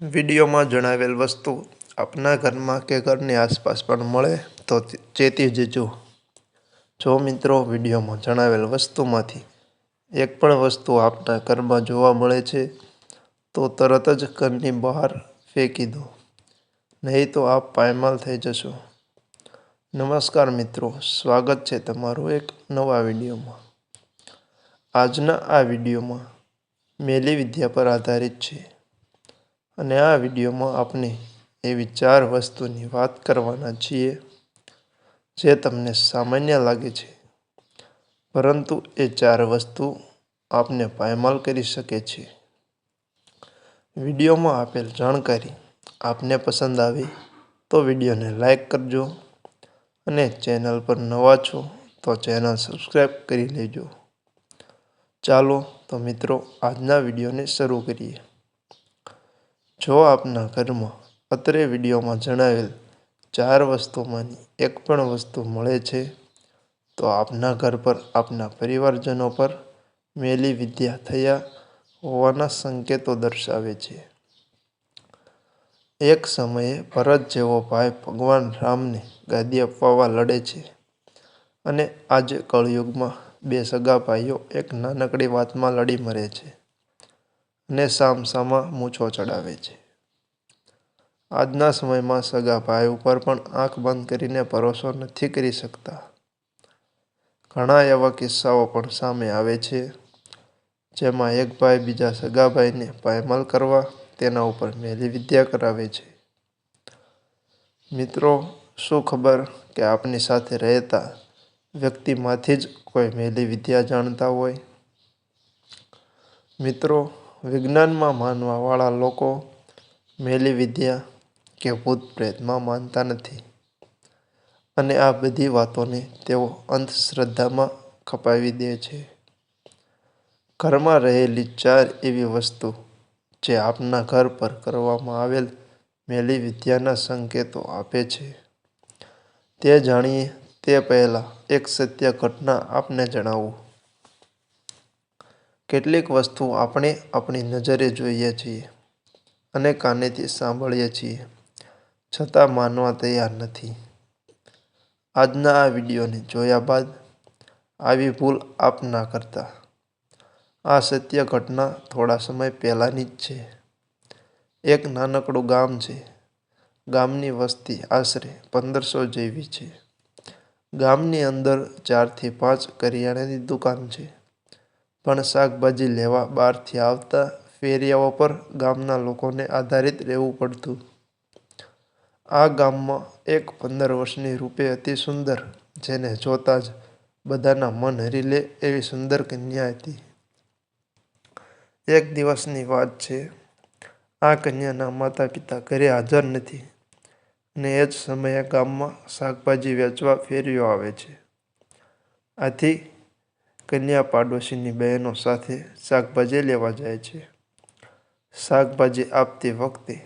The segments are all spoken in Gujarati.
વિડીયોમાં જણાવેલ વસ્તુ આપના ઘરમાં કે ઘરની આસપાસ પણ મળે તો ચેતી જજો. જો મિત્રો, વિડીયોમાં જણાવેલ વસ્તુમાંથી એક પણ વસ્તુ આપના ઘરમાં જોવા મળે છે, તો તરત જ ઘરની બહાર ફેંકી દો. નહીં તો આપ પાયમાલ થઈ જશો. નમસ્કાર મિત્રો, સ્વાગત છે તમારું એક નવા વિડીયોમાં. આજના આ વિડીયોમાં મેલી વિદ્યા પર આધારિત છે. અને આ વિડીયોમાં આપણે એવી ચાર વસ્તુની વાત કરવાના છીએ, જે તમને સામાન્ય લાગે છે. પરંતુ એ ચાર વસ્તુ આપને પાયમાલ કરી શકે છે. વિડીયોમાં આપેલ જાણકારી આપને પસંદ આવે તો વિડીયોને લાઈક કરજો અને ચેનલ પર નવા છો તો ચેનલ સબસ્ક્રાઈબ કરી લેજો. ચાલો તો મિત્રો આજના વિડીયોને શરૂ કરીએ. જો આપના ઘરમાં અત્રે વિડીયોમાં જણાવેલ ચાર વસ્તુમાંની એક પણ વસ્તુ મળે છે, તો આપના ઘર પર આપના પરિવારજનો પર મેલી વિદ્યા થયા હોવાના સંકેતો દર્શાવે છે. એક સમયે ભરત જેવો ભાઈ ભગવાન રામને ગાદી અપાવવા લડે છે અને આજે કળયુગમાં બે સગા ભાઈઓ એક નાનકડી વાતમાં લડી મરે છે. અને સામસામા મૂછો ચડાવે છે. આજના સમયમાં સગા ભાઈ ઉપર પણ આંખ બંધ કરીને ભરોસો નથી કરી શકતા. ઘણા એવા કિસ્સાઓ પણ સામે આવે છે, જેમાં એક ભાઈ બીજા સગા ભાઈને પાયમાલ કરવા તેના ઉપર મેલી વિદ્યા કરાવે છે. મિત્રો, શું ખબર કે આપની સાથે રહેતા વ્યક્તિમાંથી જ કોઈ મેલી વિદ્યા જાણતા હોય? મિત્રો વિજ્ઞાનમાં માનવાવાળા લોકો મેલી વિદ્યા કે ભૂત પ્રેતમાં માનતા નથી. અને આ બધી વાતોને તેઓ અંધશ્રદ્ધામાં ખપાવી દે છે. ઘરમાં રહેલી ચાર એવી વસ્તુ જે આપના ઘર પર કરવામાં આવેલ મેલી વિદ્યાના સંકેતો આપે છે. તે જાણીએ તે પહેલાં એક સત્ય ઘટના આપને જણાવું. કેટલીક વસ્તુ આપણે આપણી નજરે જોઈએ છીએ અને કાનેથી સાંભળીએ છીએ, છતાં માનવા તૈયાર નથી. આજના આ વિડીયોને જોયા બાદ આવી ભૂલ આપ ના કરતા. આ સત્ય ઘટના થોડા સમય પહેલાંની જ છે. એક નાનકડું ગામ છે. ગામની વસ્તી આશરે પંદરસો જેવી છે. ગામની અંદર ચારથી પાંચ કરિયાણાની દુકાન છે. પણ શાકભાજી લેવા બહારથી આવતા ફેરિયાઓ પર ગામના લોકોને આધારિત રહેવું પડતું. આ ગામમાં એક પંદર વર્ષની રૂપે અતિ સુંદર, જેને જોતા જ બધાના મન હરી લે એવી સુંદર કન્યા હતી. એક દિવસની વાત છે, આ કન્યાના માતા પિતા ઘરે હાજર નથી અને એ જ સમયે ગામમાં શાકભાજી વેચવા ફેરીઓ આવે છે. આથી કન્યા પાડોશીની બહેનો સાથે શાકભાજી લેવા જાય છે. શાકભાજી આપતી વખતે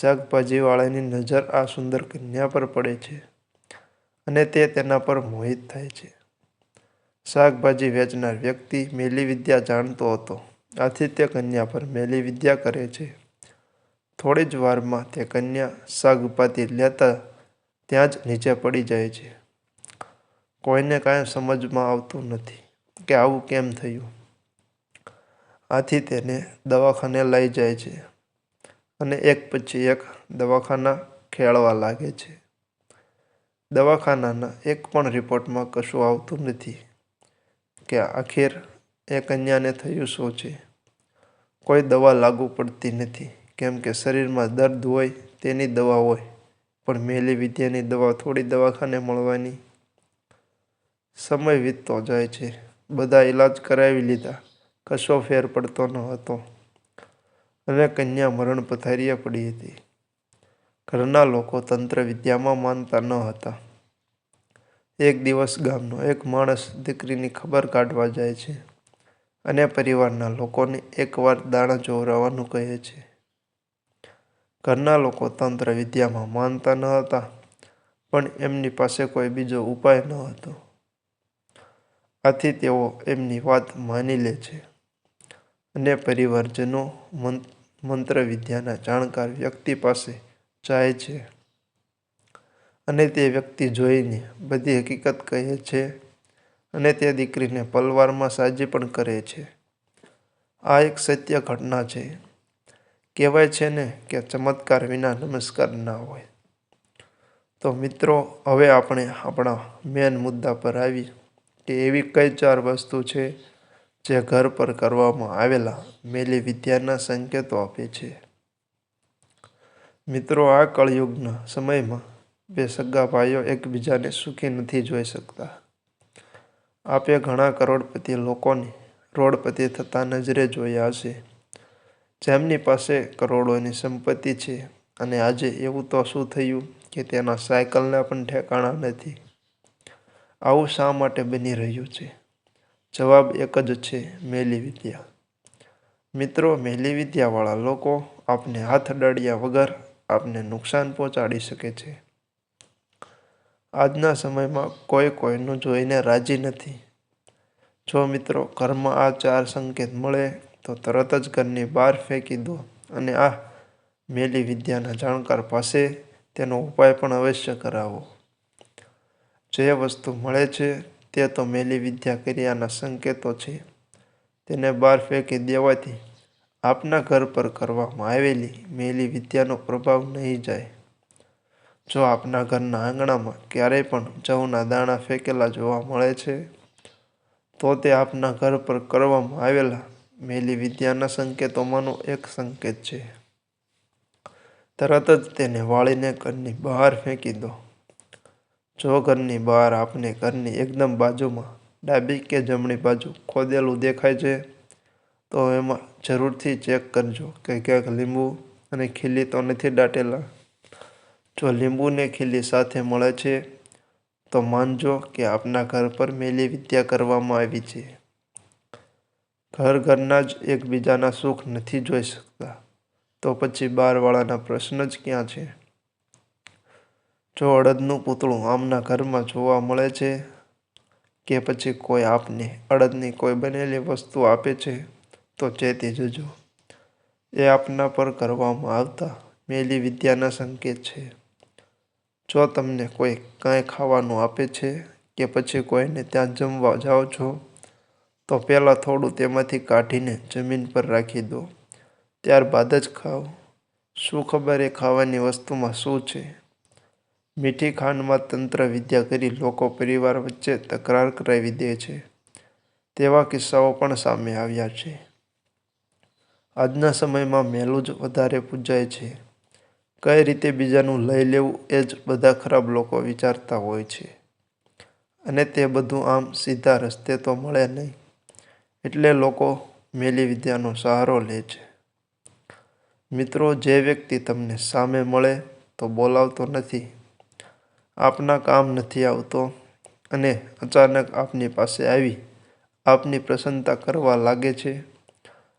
શાકભાજીવાળાની નજર આ સુંદર કન્યા પર પડે છે અને તે તેના પર મોહિત થાય છે. શાકભાજી વેચનાર વ્યક્તિ મેલી વિદ્યા જાણતો હતો. આથી તે કન્યા પર મેલી વિદ્યા કરે છે. થોડી જ વારમાં તે કન્યા શાકભાજી લેતા ત્યાં જ નીચે પડી જાય છે. કોઈને કાંઈ સમજમાં આવતું નથી. કે આવું કેમ થયું? આથી તેને દવાખાને લઈ જાય છે અને એક પછી એક દવાખાના ખેડવા લાગે છે. દવાખાનાના એક પણ રિપોર્ટમાં કશું આવતું નથી કે આખિર એ કન્યાને થયું શું છે? કોઈ દવા લાગુ પડતી નથી. કેમ કે શરીરમાં દર્દ હોય તેની દવા હોય, પણ મેલી વિદ્યાની દવા થોડી દવાખાને મળવાની સમય વીતતો જાય છે. બધા ઈલાજ કરાવી લીધા. કશો ફેર પડતો ન હતો. અને કન્યા મરણ પથારીએ પડી હતી. ઘરના લોકો તંત્ર વિદ્યામાં માનતા ન હતા. એક દિવસ ગામનો એક માણસ દીકરીની ખબર કાઢવા જાય છે અને પરિવારના લોકોને એકવાર દાણા જોવરાવાનું કહે છે. ઘરના લોકો તંત્ર વિદ્યામાં માનતા ન હતા, પણ એમની પાસે કોઈ બીજો ઉપાય ન હતો. આથી તેઓ એમની વાત માની લે છે. અને પરિવારજનો મંત્ર વિદ્યાના જાણકાર વ્યક્તિ પાસે જાય છે. અને તે વ્યક્તિ જોઈને બધી હકીકત કહે છે અને તે દીકરીને પલવારમાં સાજી પણ કરે છે. આ એક સત્ય ઘટના છે. કહેવાય છે ને કે ચમત્કાર વિના નમસ્કાર ના હોય. તો મિત્રો, હવે આપણે આપણા મેન મુદ્દા પર આવી કે એવી કઈ ચાર વસ્તુ છે જે ઘર પર કરવામાં આવેલા મેલી વિદ્યાના સંકેતો આપે છે? મિત્રો, આ કળયુગના સમયમાં બે સગા ભાઈઓ એકબીજાને સુખી નથી જોઈ શકતા. આપે ઘણા કરોડપતિ લોકોને રોડપતિ થતા નજરે જોયા હશે. જેમની પાસે કરોડોની સંપત્તિ છે અને આજે એવું તો શું થયું કે તેના સાયકલના પણ ઠેકાણા નથી? આવું શા માટે બની રહ્યું છે? જવાબ એક જ છે, મેલી વિદ્યા. મિત્રો, મેલી વિદ્યાવાળા લોકો આપને હાથ અડાડ્યા વગર આપને નુકસાન પહોંચાડી શકે છે. આજના સમયમાં કોઈ કોઈનું જોઈને રાજી નથી. જો મિત્રો, ઘરમાં આ ચાર સંકેત મળે, તો તરત જ ઘરની બહાર ફેંકી દો અને આ મેલી વિદ્યાના જાણકાર પાસે તેનો ઉપાય પણ અવશ્ય કરાવો. જે વસ્તુ મળે છે, તે તો મેલી વિદ્યા ક્રિયાના સંકેતો છે. તેને બહાર ફેંકી દેવાથી આપના ઘર પર કરવામાં આવેલી મેલી વિદ્યાનો પ્રભાવ નહીં જાય. જો આપના ઘરના આંગણામાં ક્યારેય પણ જવના દાણા ફેંકેલા જોવા મળે છે, તો તે આપના ઘર પર કરવામાં આવેલા મેલી વિદ્યાના સંકેતોમાંનો એક સંકેત છે. તરત જ તેને વાળીને ઘરની બહાર ફેંકી દો. જો ઘરની બહાર આપને ઘરની એકદમ બાજુમાં ડાબી કે જમણી બાજુ ખોદેલું દેખાય છે, તો એમાં જરૂરથી ચેક કરજો કે ક્યાંક લીંબુ અને ખીલી તો નથી દાટેલા. જો લીંબુને ખીલી સાથે મળે છે, તો માનજો કે આપના ઘર પર મેલી વિદ્યા કરવામાં આવી છે. ઘર ઘરના જ એકબીજાના સુખ નથી જોઈ શકતા. તો પછી બહારવાળાના પ્રશ્ન જ ક્યાં છે? જો અડદનું પૂતળું આમના ઘરમાં જોવા મળે છે કે પછી કોઈ આપને અડદની કોઈ બનેલી વસ્તુ આપે છે, તો ચેતી જજો. એ આપના પર કરવામાં આવતા મેલી વિદ્યાના સંકેત છે. જો તમને કોઈ કાંઈ ખાવાનું આપે છે કે પછી કોઈને ત્યાં જમવા જાઓ છો, તો પહેલાં થોડું તેમાંથી કાઢીને જમીન પર રાખી દો. ત્યારબાદ જ ખાઓ. શું ખબર એ ખાવાની વસ્તુમાં શું છે? મીઠી ખાંડમાં તંત્ર વિદ્યા કરી લોકો પરિવાર વચ્ચે તકરાર કરાવી દે છે. તેવા કિસ્સાઓ પણ સામે આવ્યા છે. આજના સમયમાં મેલું જ વધારે પૂજાય છે. કઈ રીતે બીજાનું લઈ લેવું એ જ બધા ખરાબ લોકો વિચારતા હોય છે. અને તે બધું આમ સીધા રસ્તે તો મળે નહીં. એટલે લોકો મેલી વિદ્યાનો સહારો લે છે. મિત્રો, જે વ્યક્તિ તમને સામે મળે તો બોલાવતો નથી. આપના કામ નથી આવતો અને અચાનક આપની પાસે આવી. આપની પ્રસન્નતા કરવા લાગે છે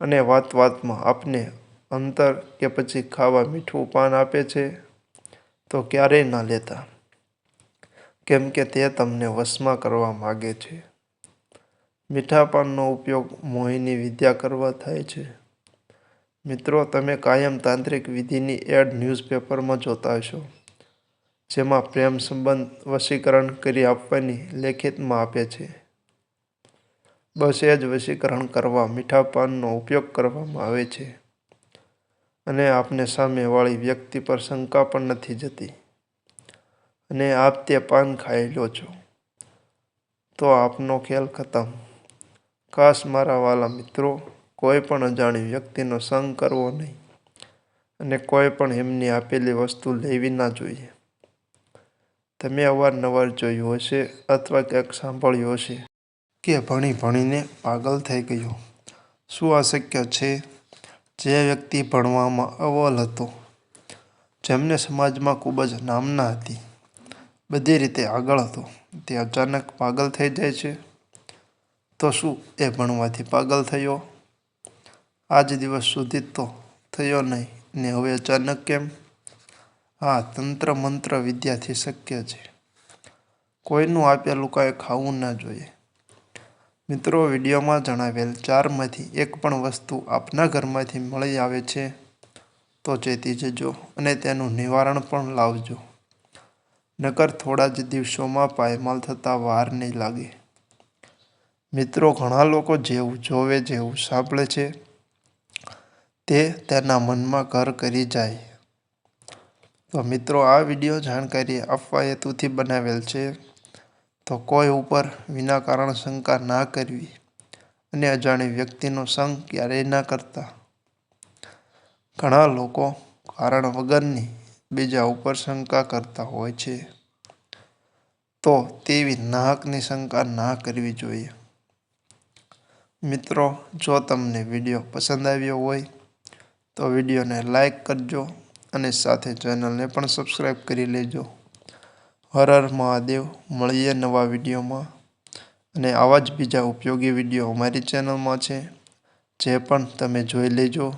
અને વાત વાતમાં આપને અંતર કે પછી ખાવા મીઠું પાન આપે છે, તો ક્યારેય ના લેતા. કેમ કે તે તમને વશમાં કરવા માગે છે. મીઠા પાનનો ઉપયોગ મોહિની વિદ્યા કરવા થાય છે. મિત્રો, તમે કાયમ તાંત્રિક વિધિની એડ ન્યૂઝપેપરમાં જોતા હશો. જેમાં પ્રેમ સંબંધ વશીકરણ કરી આપવાની લેખિતમાં આપે છે. બસ એ જ વશીકરણ કરવા મીઠા પાનનો ઉપયોગ કરવામાં આવે છે. અને આપને સામેવાળી વ્યક્તિ પર શંકા પણ નથી જતી. અને આપ તે પાન ખાઈ લો છો. તો આપનો ખેલ ખતમ. ખાસ મારા વાલા મિત્રો કોઈ પણ અજાણી વ્યક્તિનો સંગ કરવો નહીં. અને કોઈ પણ એમની આપેલી વસ્તુ લેવી ના જોઈએ. તમે અવારનવાર જોયું હશે અથવા ક્યાંક સાંભળ્યું હશે કે ભણી ભણીને પાગલ થઈ ગયો. શું આ છે? જે વ્યક્તિ ભણવામાં અવ્વલ હતો, જેમને સમાજમાં ખૂબ જ નામના હતી, બધી રીતે આગળ હતો, તે અચાનક પાગલ થઈ જાય છે? તો શું એ ભણવાથી પાગલ થયો? આજ દિવસ સુધી તો થયો નહીં, ને હવે અચાનક કેમ? હા, તંત્ર મંત્ર વિદ્યાથી શક્ય છે. કોઈનું આપેલું કાંઈ ખાવું ના જોઈએ. મિત્રો, વિડીયોમાં જણાવેલ ચારમાંથી એક પણ વસ્તુ આપના ઘરમાંથી મળી આવે છે, તો ચેતી જજો અને તેનું નિવારણ પણ લાવજો. નકર થોડા જ દિવસોમાં પાયમાલ થતાં વાર નહીં લાગે. મિત્રો, ઘણા લોકો જેવું જોવે, જેવું સાંભળે છે, તે તેના મનમાં ઘર કરી જાય. તો મિત્રો, આ વીડિયો જાણકારી આપવા હેતુથી બનાવેલ છે. તો કોઈ ઉપર વિના કારણ શંકા ના કરવી અને અજાણી વ્યક્તિનો સંગ ક્યારેય ના કરતા. ઘણા લોકો કારણ વગરની બીજા ઉપર શંકા કરતા હોય છે. તો તેવી નાહકની શંકા ના કરવી જોઈએ. મિત્રો, જો તમને વીડિયો પસંદ આવ્યો હોય, તો વિડીયોને લાઈક કરજો. અને સાથે ચેનલને પણ સબસ્ક્રાઈબ કરી લેજો. હર હર મહાદેવ, મળીએ નવા વિડીયોમાં. અને આવા જ બીજા ઉપયોગી વીડિયો અમારી ચેનલમાં છે, જે પણ તમે જોઈ લેજો.